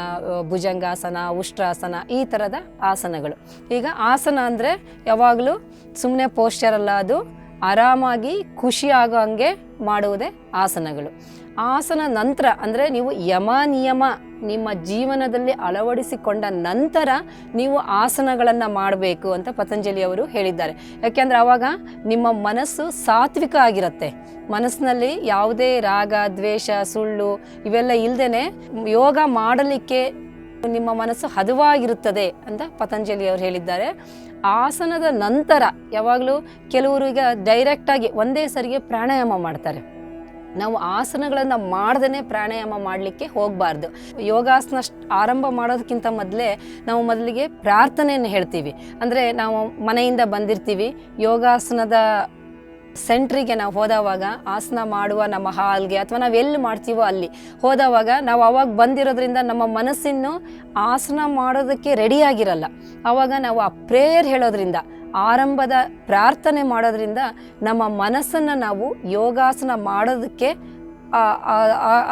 ಭುಜಂಗಾಸನ, ಉಷ್ಟ್ರಾಸನ, ಈ ಥರದ ಆಸನಗಳು. ಈಗ ಆಸನ ಅಂದರೆ ಯಾವಾಗಲೂ ಸುಮ್ಮನೆ ಪೋಸ್ಚರ್ ಅಲ್ಲ ಅದು ಆರಾಮಾಗಿ ಖುಷಿ ಆಗೋ ಹಂಗೆ ಮಾಡುವುದೇ ಆಸನಗಳು. ಆಸನ ನಂತರ ಅಂದರೆ ನೀವು ಯಮ ನಿಯಮ ನಿಮ್ಮ ಜೀವನದಲ್ಲಿ ಅಳವಡಿಸಿಕೊಂಡ ನಂತರ ನೀವು ಆಸನಗಳನ್ನು ಮಾಡಬೇಕು ಅಂತ ಪತಂಜಲಿ ಅವರು ಹೇಳಿದ್ದಾರೆ. ಯಾಕೆಂದರೆ ಆವಾಗ ನಿಮ್ಮ ಮನಸ್ಸು ಸಾತ್ವಿಕ ಆಗಿರುತ್ತೆ. ಮನಸ್ಸಿನಲ್ಲಿ ಯಾವುದೇ ರಾಗ, ದ್ವೇಷ, ಸುಳ್ಳು ಇವೆಲ್ಲ ಇಲ್ಲದೇ ಯೋಗ ಮಾಡಲಿಕ್ಕೆ ನಿಮ್ಮ ಮನಸ್ಸು ಹದವಾಗಿರುತ್ತದೆ ಅಂತ ಪತಂಜಲಿ ಅವರು ಹೇಳಿದ್ದಾರೆ. ಆಸನದ ನಂತರ ಯಾವಾಗಲೂ ಕೆಲವರು ಈಗ ಡೈರೆಕ್ಟಾಗಿ ಒಂದೇ ಸರಿಗೆ ಪ್ರಾಣಾಯಾಮ ಮಾಡ್ತಾರೆ. ನಾವು ಆಸನಗಳನ್ನು ಮಾಡ್ದೇ ಪ್ರಾಣಾಯಾಮ ಮಾಡಲಿಕ್ಕೆ ಹೋಗಬಾರ್ದು. ಯೋಗಾಸನ ಆರಂಭ ಮಾಡೋದಕ್ಕಿಂತ ಮೊದಲೇ ನಾವು ಮೊದಲಿಗೆ ಪ್ರಾರ್ಥನೆಯನ್ನು ಹೇಳ್ತೀವಿ. ಅಂದರೆ ನಾವು ಮನೆಯಿಂದ ಬಂದಿರ್ತೀವಿ, ಯೋಗಾಸನದ ಸೆಂಟ್ರಿಗೆ ನಾವು ಹೋದವಾಗ ಆಸನ ಮಾಡುವ ನಮ್ಮ ಹಾಲ್ಗೆ ಅಥವಾ ನಾವು ಎಲ್ಲಿ ಮಾಡ್ತೀವೋ ಅಲ್ಲಿ. ಹೋದವಾಗ ನಾವು ಅವಾಗ ಬಂದಿರೋದ್ರಿಂದ ನಮ್ಮ ಮನಸ್ಸಿನ್ನು ಆಸನ ಮಾಡೋದಕ್ಕೆ ರೆಡಿಯಾಗಿರಲ್ಲ ಆವಾಗ ನಾವು ಆ ಪ್ರೇಯರ್ ಹೇಳೋದ್ರಿಂದ, ಆರಂಭದ ಪ್ರಾರ್ಥನೆ ಮಾಡೋದ್ರಿಂದ ನಮ್ಮ ಮನಸ್ಸನ್ನು ನಾವು ಯೋಗಾಸನ ಮಾಡೋದಕ್ಕೆ ಆ-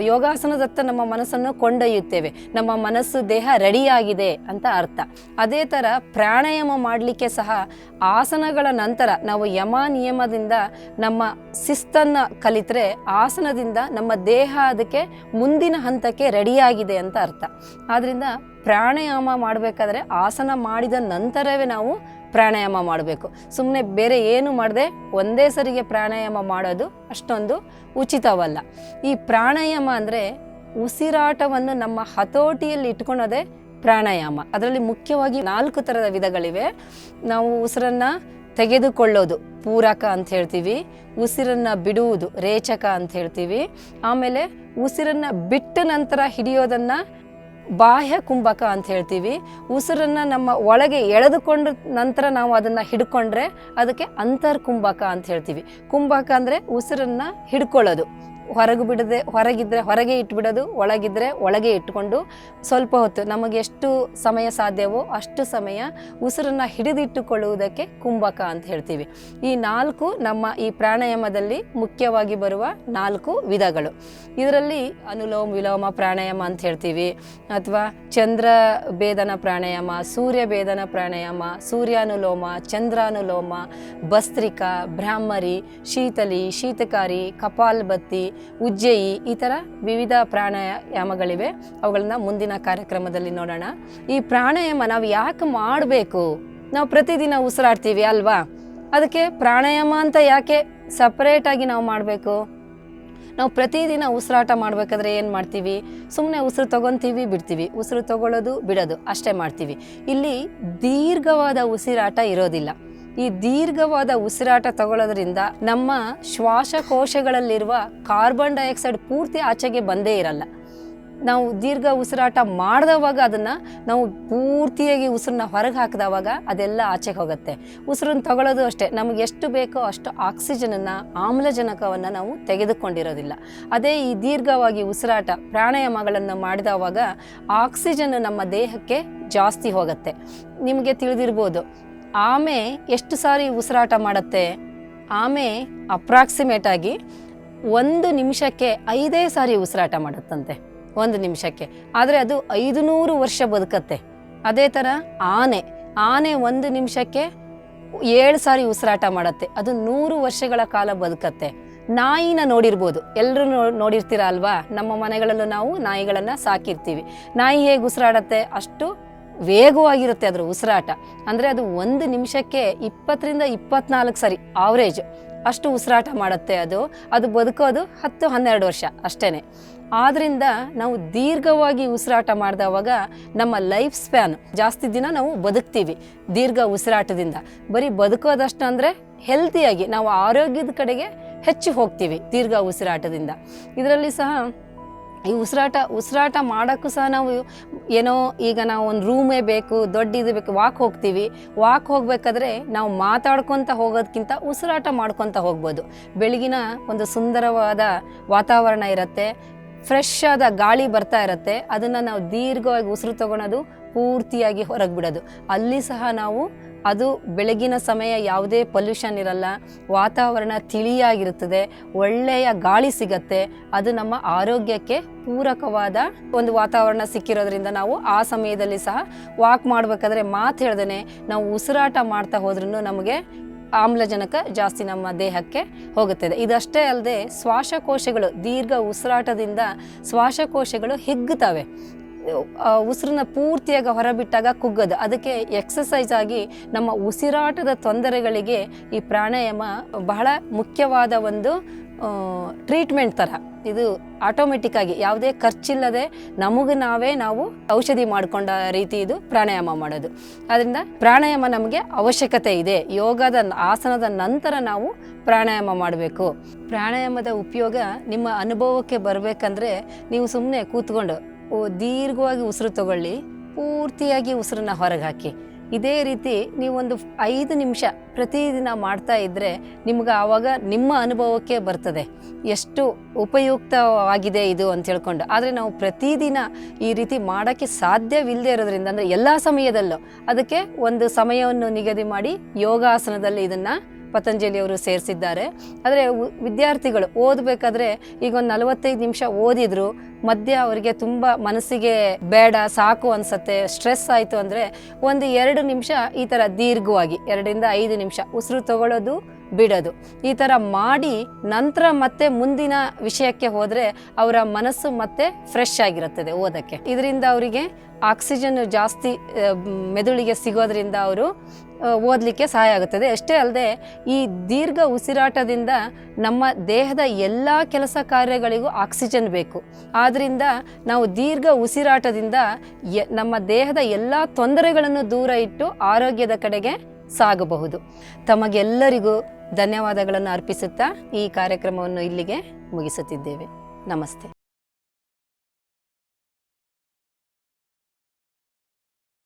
ಯೋಗಾಸನದತ್ತ ನಮ್ಮ ಮನಸ್ಸನ್ನು ಕೊಂಡೊಯ್ಯುತ್ತೇವೆ. ನಮ್ಮ ಮನಸ್ಸು ದೇಹ ರೆಡಿಯಾಗಿದೆ ಅಂತ ಅರ್ಥ. ಅದೇ ಥರ ಪ್ರಾಣಾಯಾಮ ಮಾಡಲಿಕ್ಕೆ ಸಹ ಆಸನಗಳ ನಂತರ ನಾವು ಯಮ ನಿಯಮದಿಂದ ನಮ್ಮ ಶಿಸ್ತನ್ನು ಕಲಿತರೆ ಆಸನದಿಂದ ನಮ್ಮ ದೇಹ ಅದಕ್ಕೆ ಮುಂದಿನ ಹಂತಕ್ಕೆ ರೆಡಿಯಾಗಿದೆ ಅಂತ ಅರ್ಥ. ಆದ್ದರಿಂದ ಪ್ರಾಣಾಯಾಮ ಮಾಡಬೇಕಾದ್ರೆ ಆಸನ ಮಾಡಿದ ನಂತರವೇ ನಾವು ಪ್ರಾಣಾಯಾಮ ಮಾಡಬೇಕು. ಸುಮ್ಮನೆ ಬೇರೆ ಏನು ಮಾಡದೆ ಒಂದೇ ಸರಿಗೆ ಪ್ರಾಣಾಯಾಮ ಮಾಡೋದು ಅಷ್ಟೊಂದು ಉಚಿತವಲ್ಲ. ಈ ಪ್ರಾಣಾಯಾಮ ಅಂದರೆ ಉಸಿರಾಟವನ್ನು ನಮ್ಮ ಹತೋಟಿಯಲ್ಲಿ ಇಟ್ಕೊಳೋದೇ ಪ್ರಾಣಾಯಾಮ. ಅದರಲ್ಲಿ ಮುಖ್ಯವಾಗಿ ನಾಲ್ಕು ಥರದ ವಿಧಗಳಿವೆ. ನಾವು ಉಸಿರನ್ನು ತೆಗೆದುಕೊಳ್ಳೋದು, ಪೂರಕ ಅಂತ ಹೇಳ್ತೀವಿ. ಉಸಿರನ್ನು ಬಿಡುವುದು, ರೇಚಕ ಅಂತ ಹೇಳ್ತೀವಿ. ಆಮೇಲೆ ಉಸಿರನ್ನು ಬಿಟ್ಟ ನಂತರ ಹಿಡಿಯೋದನ್ನು ಬಾಹ್ಯ ಕುಂಭಕ ಅಂತ ಹೇಳ್ತೀವಿ. ಉಸಿರನ್ನು ನಮ್ಮ ಒಳಗೆ ಎಳೆದುಕೊಂಡ ನಂತರ ನಾವು ಅದನ್ನು ಹಿಡ್ಕೊಂಡ್ರೆ ಅದಕ್ಕೆ ಅಂತರ್ ಕುಂಭಕ ಅಂತ ಹೇಳ್ತೀವಿ. ಕುಂಭಕ ಅಂದರೆ ಉಸಿರನ್ನು ಹಿಡ್ಕೊಳ್ಳೋದು. ಹೊರಗೆ ಬಿಡದೆ, ಹೊರಗಿದ್ರೆ ಹೊರಗೆ ಇಟ್ಬಿಡೋದು, ಒಳಗಿದ್ರೆ ಒಳಗೆ ಇಟ್ಕೊಂಡು ಸ್ವಲ್ಪ ಹೊತ್ತು ನಮಗೆ ಎಷ್ಟು ಸಮಯ ಸಾಧ್ಯವೋ ಅಷ್ಟು ಸಮಯ ಉಸಿರನ್ನು ಹಿಡಿದಿಟ್ಟುಕೊಳ್ಳುವುದಕ್ಕೆ ಕುಂಭಕ ಅಂತ ಹೇಳ್ತೀವಿ. ಈ ನಾಲ್ಕು ನಮ್ಮ ಈ ಪ್ರಾಣಾಯಾಮದಲ್ಲಿ ಮುಖ್ಯವಾಗಿ ಬರುವ ನಾಲ್ಕು ವಿಧಗಳು. ಇದರಲ್ಲಿ ಅನುಲೋಮ ವಿಲೋಮ ಪ್ರಾಣಾಯಾಮ ಅಂತ ಹೇಳ್ತೀವಿ. ಅಥವಾ ಚಂದ್ರ ಭೇದನ ಪ್ರಾಣಾಯಾಮ, ಸೂರ್ಯ ಭೇದನ ಪ್ರಾಣಾಯಾಮ, ಸೂರ್ಯಾನುಲೋಮ, ಚಂದ್ರಾನುಲೋಮ, ಭಸ್ತ್ರಿಕಾ, ಬ್ರಾಹ್ಮರಿ, ಶೀತಲಿ, ಶೀತಕಾರಿ, ಕಪಾಲ್ಬತ್ತಿ ಉಜ್ಜಯಿ ಈ ಥರ ವಿವಿಧ ಪ್ರಾಣಾಯಾಮಗಳಿವೆ. ಅವುಗಳನ್ನ ಮುಂದಿನ ಕಾರ್ಯಕ್ರಮದಲ್ಲಿ ನೋಡೋಣ. ಈ ಪ್ರಾಣಾಯಾಮ ನಾವು ಯಾಕೆ ಮಾಡಬೇಕು? ನಾವು ಪ್ರತಿದಿನ ಉಸಿರಾಡ್ತೀವಿ ಅಲ್ವಾ? ಅದಕ್ಕೆ ಪ್ರಾಣಾಯಾಮ ಅಂತ ಯಾಕೆ ಸಪ್ರೇಟಾಗಿ ನಾವು ಮಾಡಬೇಕು? ನಾವು ಪ್ರತಿದಿನ ಉಸಿರಾಟ ಮಾಡಬೇಕಾದ್ರೆ ಏನು ಮಾಡ್ತೀವಿ? ಸುಮ್ಮನೆ ಉಸಿರು ತಗೊತೀವಿ, ಬಿಡ್ತೀವಿ. ಉಸಿರು ತಗೊಳ್ಳೋದು, ಬಿಡೋದು ಅಷ್ಟೇ ಮಾಡ್ತೀವಿ. ಇಲ್ಲಿ ದೀರ್ಘವಾದ ಉಸಿರಾಟ ಇರೋದಿಲ್ಲ. ಈ ದೀರ್ಘವಾದ ಉಸಿರಾಟ ತಗೊಳ್ಳೋದ್ರಿಂದ ನಮ್ಮ ಶ್ವಾಸಕೋಶಗಳಲ್ಲಿರುವ ಕಾರ್ಬನ್ ಡೈಆಕ್ಸೈಡ್ ಪೂರ್ತಿ ಆಚೆಗೆ ಬಂದೇ ಇರಲ್ಲ. ನಾವು ದೀರ್ಘ ಉಸಿರಾಟ ಮಾಡಿದವಾಗ ಅದನ್ನು ನಾವು ಪೂರ್ತಿಯಾಗಿ ಉಸಿರನ್ನ ಹೊರಗೆ ಹಾಕಿದವಾಗ ಅದೆಲ್ಲ ಆಚೆಗೆ ಹೋಗುತ್ತೆ. ಉಸಿರನ್ನ ತಗೊಳ್ಳೋದು ಅಷ್ಟೇ, ನಮಗೆ ಎಷ್ಟು ಬೇಕೋ ಅಷ್ಟು ಆಕ್ಸಿಜನನ್ನು, ಆಮ್ಲಜನಕವನ್ನು ನಾವು ತೆಗೆದುಕೊಂಡಿರೋದಿಲ್ಲ. ಅದೇ ಈ ದೀರ್ಘವಾಗಿ ಉಸಿರಾಟ ಪ್ರಾಣಾಯಾಮಗಳನ್ನು ಮಾಡಿದವಾಗ ಆಕ್ಸಿಜನ್ ನಮ್ಮ ದೇಹಕ್ಕೆ ಜಾಸ್ತಿ ಹೋಗುತ್ತೆ. ನಿಮಗೆ ತಿಳಿದಿರ್ಬೋದು ಆಮೆ ಎಷ್ಟು ಸಾರಿ ಉಸಿರಾಟ ಮಾಡುತ್ತೆ? ಆಮೆ ಅಪ್ರಾಕ್ಸಿಮೇಟ್ ಆಗಿ ಒಂದು ನಿಮಿಷಕ್ಕೆ ಐದೇ ಸಾರಿ ಉಸಿರಾಟ ಮಾಡುತ್ತಂತೆ. ಒಂದು ನಿಮಿಷಕ್ಕೆ. ಆದರೆ ಅದು ಐದು ನೂರು ವರ್ಷ ಬದುಕತ್ತೆ. ಅದೇ ಥರ ಆನೆ. ಆನೆ ಒಂದು ನಿಮಿಷಕ್ಕೆ ಏಳು ಸಾರಿ ಉಸಿರಾಟ ಮಾಡುತ್ತೆ. ಅದು ನೂರು ವರ್ಷಗಳ ಕಾಲ ಬದುಕತ್ತೆ. ನಾಯಿನ ನೋಡಿರ್ಬೋದು. ಎಲ್ಲರೂ ನೋಡಿರ್ತೀರ ಅಲ್ವಾ? ನಮ್ಮ ಮನೆಗಳಲ್ಲೂ ನಾವು ನಾಯಿಗಳನ್ನು ಸಾಕಿರ್ತೀವಿ. ನಾಯಿ ಹೇಗೆ ಉಸಿರಾಡತ್ತೆ? ಅಷ್ಟು ವೇಗವಾಗಿರುತ್ತೆ ಅದರ ಉಸಿರಾಟ. ಅಂದರೆ ಅದು ಒಂದು ನಿಮಿಷಕ್ಕೆ ಇಪ್ಪತ್ತರಿಂದ ಇಪ್ಪತ್ನಾಲ್ಕು ಸರಿ ಆವ್ರೇಜ್ ಅಷ್ಟು ಉಸಿರಾಟ ಮಾಡುತ್ತೆ ಅದು. ಅದು ಬದುಕೋದು ಹತ್ತು ಹನ್ನೆರಡು ವರ್ಷ ಅಷ್ಟೇ ಆದ್ದರಿಂದ ನಾವು ದೀರ್ಘವಾಗಿ ಉಸಿರಾಟ ಮಾಡಿದವಾಗ ನಮ್ಮ ಲೈಫ್ ಸ್ಪ್ಯಾನ್ ಜಾಸ್ತಿ ದಿನ ನಾವು ಬದುಕ್ತೀವಿ ದೀರ್ಘ ಉಸಿರಾಟದಿಂದ. ಬರೀ ಬದುಕೋದಷ್ಟು ಅಂದರೆ ಹೆಲ್ತಿಯಾಗಿ ನಾವು ಆರೋಗ್ಯದ ಕಡೆಗೆ ಹೆಚ್ಚು ಹೋಗ್ತೀವಿ ದೀರ್ಘ ಉಸಿರಾಟದಿಂದ. ಇದರಲ್ಲಿ ಸಹ ಈ ಉಸಿರಾಟ ಉಸಿರಾಟ ಮಾಡೋಕ್ಕೂ ಸಹ ನಾವು ಏನೋ ಈಗ ನಾವು ಒಂದು ರೂಮೇ ಬೇಕು, ದೊಡ್ಡ ಇದು ಬೇಕು ವಾಕ್ ಹೋಗ್ತೀವಿ. ವಾಕ್ ಹೋಗ್ಬೇಕಾದ್ರೆ ನಾವು ಮಾತಾಡ್ಕೊತ ಹೋಗೋದಕ್ಕಿಂತ ಉಸಿರಾಟ ಮಾಡ್ಕೊತ ಹೋಗ್ಬೋದು. ಬೆಳಗಿನ ಒಂದು ಸುಂದರವಾದ ವಾತಾವರಣ ಇರುತ್ತೆ ಫ್ರೆಶ್ ಆದ ಗಾಳಿ ಬರ್ತಾ ಇರುತ್ತೆ, ಅದನ್ನು ನಾವು ದೀರ್ಘವಾಗಿ ಉಸಿರು ತಗೊಳೋದು, ಪೂರ್ತಿಯಾಗಿ ಹೊರಗೆ ಬಿಡೋದು ಅಲ್ಲಿ ಸಹ ನಾವು ಅದು ಬೆಳಗಿನ ಸಮಯ ಯಾವುದೇ ಪೊಲ್ಯೂಷನ್ ಇರಲ್ಲ, ವಾತಾವರಣ ತಿಳಿಯಾಗಿರುತ್ತದೆ, ಒಳ್ಳೆಯ ಗಾಳಿ ಸಿಗತ್ತೆ, ಅದು ನಮ್ಮ ಆರೋಗ್ಯಕ್ಕೆ ಪೂರಕವಾದ ಒಂದು ವಾತಾವರಣ ಸಿಕ್ಕಿರೋದ್ರಿಂದ ನಾವು ಆ ಸಮಯದಲ್ಲಿ ಸಹ ವಾಕ್ ಮಾಡಬೇಕಾದ್ರೆ ಮಾತು ಹೇಳ್ದೇ ನಾವು ಉಸಿರಾಟ ಮಾಡ್ತಾ ಹೋದ್ರೂ ನಮಗೆ ಆಮ್ಲಜನಕ ಜಾಸ್ತಿ ನಮ್ಮ ದೇಹಕ್ಕೆ ಹೋಗುತ್ತದೆ. ಇದಷ್ಟೇ ಅಲ್ಲದೆ ಶ್ವಾಸಕೋಶಗಳು, ದೀರ್ಘ ಉಸಿರಾಟದಿಂದ ಶ್ವಾಸಕೋಶಗಳು ಹಿಗ್ಗುತ್ತವೆ. ಉಸಿರನ್ನ ಪೂರ್ತಿಯಾಗಿ ಹೊರಬಿಟ್ಟಾಗ ಕುಗ್ಗದು. ಅದಕ್ಕೆ ಎಕ್ಸಸೈಸ್ ಆಗಿ ನಮ್ಮ ಉಸಿರಾಟದ ತೊಂದರೆಗಳಿಗೆ ಈ ಪ್ರಾಣಾಯಾಮ ಬಹಳ ಮುಖ್ಯವಾದ ಒಂದು ಟ್ರೀಟ್ಮೆಂಟ್ ಥರ. ಇದು ಆಟೋಮೆಟಿಕ್ ಆಗಿ ಯಾವುದೇ ಖರ್ಚಿಲ್ಲದೆ ನಮಗೆ ನಾವೇ ನಾವು ಔಷಧಿ ಮಾಡಿಕೊಂಡ ರೀತಿ ಇದು ಪ್ರಾಣಾಯಾಮ ಮಾಡೋದು. ಅದರಿಂದ ಪ್ರಾಣಾಯಾಮ ನಮಗೆ ಅವಶ್ಯಕತೆ ಇದೆ. ಯೋಗದ ಆಸನದ ನಂತರ ನಾವು ಪ್ರಾಣಾಯಾಮ ಮಾಡಬೇಕು. ಪ್ರಾಣಾಯಾಮದ ಉಪಯೋಗ ನಿಮ್ಮ ಅನುಭವಕ್ಕೆ ಬರಬೇಕಂದ್ರೆ ನೀವು ಸುಮ್ಮನೆ ಕೂತ್ಕೊಂಡು ದೀರ್ಘವಾಗಿ ಉಸಿರು ತಗೊಳ್ಳಿ, ಪೂರ್ತಿಯಾಗಿ ಉಸಿರನ್ನ ಹೊರಗೆ ಹಾಕಿ. ಇದೇ ರೀತಿ ನೀವೊಂದು ಐದು ನಿಮಿಷ ಪ್ರತಿದಿನ ಮಾಡ್ತಾ ಇದ್ದರೆ ನಿಮ್ಗೆ ಆವಾಗ ನಿಮ್ಮ ಅನುಭವಕ್ಕೆ ಬರ್ತದೆ. ಎಷ್ಟು ಉಪಯುಕ್ತವಾಗಿದೆ ಇದು ಅಂತ ಹೇಳ್ಕೊಂಡು. ಆದರೆ ನಾವು ಪ್ರತಿದಿನ ಈ ರೀತಿ ಮಾಡೋಕ್ಕೆ ಸಾಧ್ಯವಿಲ್ಲದೆ ಇರೋದ್ರಿಂದ ಅಂದರೆ ಎಲ್ಲ ಸಮಯದಲ್ಲೂ. ಅದಕ್ಕೆ ಒಂದು ಸಮಯವನ್ನು ನಿಗದಿ ಮಾಡಿ ಯೋಗಾಸನದಲ್ಲಿ ಇದನ್ನು ಪತಂಜಲಿಯವರು ಸೇರಿಸಿದ್ದಾರೆ. ಆದರೆ ವಿದ್ಯಾರ್ಥಿಗಳು ಓದಬೇಕಾದ್ರೆ ಈಗ ಒಂದು ನಲವತ್ತೈದು ನಿಮಿಷ ಓದಿದ್ರು ಮಧ್ಯ ಅವರಿಗೆ ತುಂಬ ಮನಸ್ಸಿಗೆ ಬೇಡ, ಸಾಕು ಅನ್ಸತ್ತೆ, ಸ್ಟ್ರೆಸ್ ಆಯಿತು ಅಂದರೆ ಒಂದು ಎರಡು ನಿಮಿಷ ಈ ಥರ ದೀರ್ಘವಾಗಿ, ಎರಡರಿಂದ ಐದು ನಿಮಿಷ ಉಸಿರು ತಗೊಳ್ಳೋದು ಬಿಡೋದು. ಈ ಥರ ಮಾಡಿ ನಂತರ ಮತ್ತೆ ಮುಂದಿನ ವಿಷಯಕ್ಕೆ ಹೋದರೆ ಅವರ ಮನಸ್ಸು ಮತ್ತೆ ಫ್ರೆಶ್ ಆಗಿರುತ್ತದೆ ಓದಕ್ಕೆ. ಇದರಿಂದ ಅವರಿಗೆ ಆಕ್ಸಿಜನ್ ಜಾಸ್ತಿ ಮೆದುಳಿಗೆ ಸಿಗೋದ್ರಿಂದ ಅವರು ಓದಲಿಕ್ಕೆ ಸಹಾಯ ಆಗುತ್ತದೆ. ಅಷ್ಟೇ ಅಲ್ಲದೆ ಈ ದೀರ್ಘ ಉಸಿರಾಟದಿಂದ ನಮ್ಮ ದೇಹದ ಎಲ್ಲ ಕೆಲಸ ಕಾರ್ಯಗಳಿಗೂ ಆಕ್ಸಿಜನ್ ಬೇಕು. ಆದ್ದರಿಂದ ನಾವು ದೀರ್ಘ ಉಸಿರಾಟದಿಂದ ನಮ್ಮ ದೇಹದ ಎಲ್ಲ ತೊಂದರೆಗಳನ್ನು ದೂರ ಇಟ್ಟು ಆರೋಗ್ಯದ ಕಡೆಗೆ ಸಾಗಬಹುದು. ತಮಗೆಲ್ಲರಿಗೂ ಧನ್ಯವಾದಗಳನ್ನು ಅರ್ಪಿಸುತ್ತಾ ಈ ಕಾರ್ಯಕ್ರಮವನ್ನು ಇಲ್ಲಿಗೆ ಮುಗಿಸುತ್ತಿದ್ದೇವೆ. ನಮಸ್ತೆ.